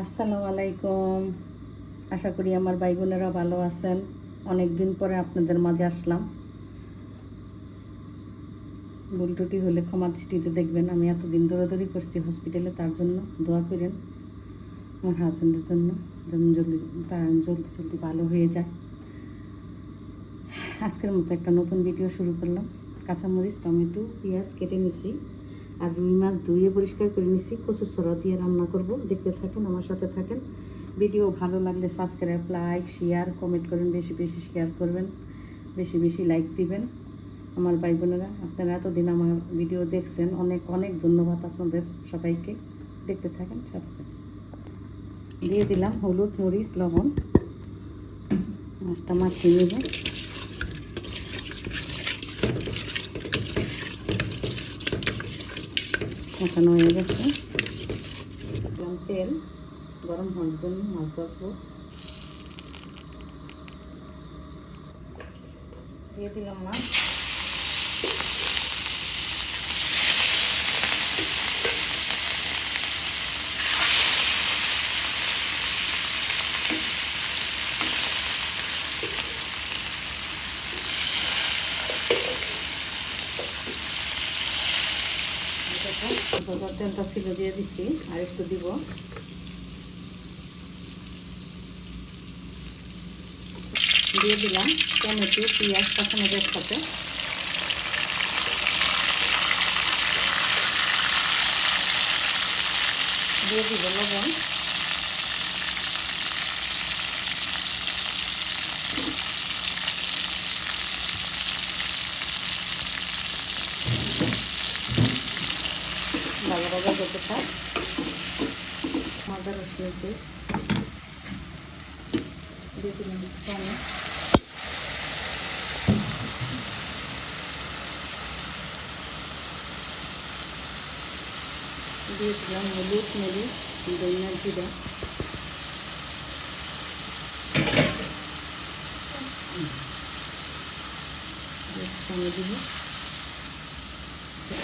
আসসালামু আলাইকুম। আশা করি আমার ভাই বোনেরা ভালো আছেন। অনেক দিন পরে আপনাদের মাঝে আসলাম। ভুল টুটি হলে ক্ষমা দৃষ্টিতে দেখবেন। আমি এতদিন দৌড়াদৌড়ি করছি হসপিটালে, তার জন্য দোয়া করেন আমার হাজব্যান্ডের জন্য। যেন জলদি, তারা জলদি জলদি ভালো হয়ে যায়। আজকের মতো একটা নতুন ভিডিও শুরু করলাম। কাঁচামরিচ, টমেটো, পেঁয়াজ কেটে নিছি। আর রুই মাছ ধুয়ে পরিষ্কার করে নিছি, কচুর ছড়া দিয়ে রান্না করব। দেখতে থাকেন, আমার সাথে থাকেন। ভিডিও ভালো লাগলে সাবস্ক্রাইব লাইক শেয়ার কমেন্ট করেন বেশি বেশি শেয়ার করবেন, বেশি বেশি লাইক দিবেন। আমার ভাই বোনেরা, আপনারা এতদিন আমার ভিডিও দেখছেন, অনেক অনেক ধন্যবাদ আপনাদের সবাইকে। দেখতে থাকেন, সাথে থাকেন। দিয়ে দিলাম হলুদ, মরিচ, লবণ। মাছটা মাছিয়ে নেব। মাখানো হয়ে গেছে। এবং তেল গরম হওয়ার জন্য মাছ ভাজবো। দিয়ে দিলাম মাছ। দেখো তেলটা ছিল দিয়ে দিছি, আর একটু দিব। দিয়ে দিলাম টমেটো, পেঁয়াজ, কাঁচামরিচ একসাথে। দিয়ে দিব লবণ। ভালো ভালো করতে থাক দিলাম টমেটো দিয়ে দিলাম হলুদ মরিচ দইনা জিরা। দিব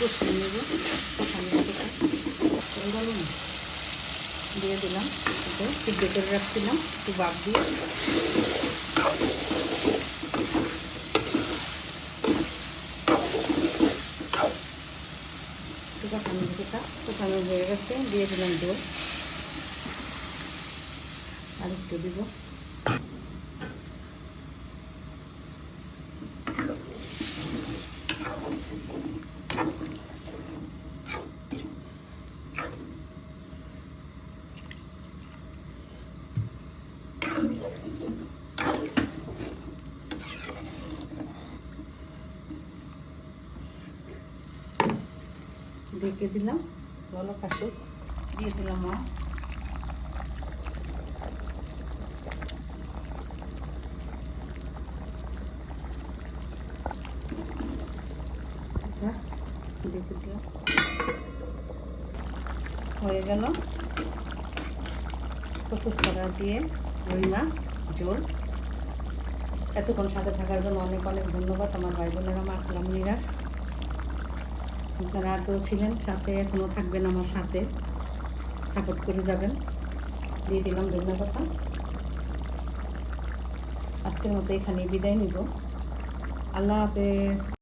কষিয়ে নেব কষানো গেল না দিয়ে দিলাম সিদ্ধ করে রাখছিলাম একটু বাদ দিয়ে হয়ে দিয়ে দিলাম দই আর একটু দিব ঢেকে দিলাম। ভালো কাশুক দিয়ে দিলাম মাছ। ঢেকে দিলাম। হয়ে গেল। কচুর ছড়া দিয়ে রুই মাছ জোর এতক্ষণ সাথে থাকার জন্য অনেক অনেক ধন্যবাদ আমার ভাই বোনেরা, মা খালামনিরা আপনারা আগেও ছিলেন? সাথে এখনও থাকবেন আমার সাথে। সাপোর্ট করে যাবেন। দিয়ে দিলাম ধন্যবাদ। আজকের মতো এখানে বিদায় নিব। আল্লাহ হাফেজ।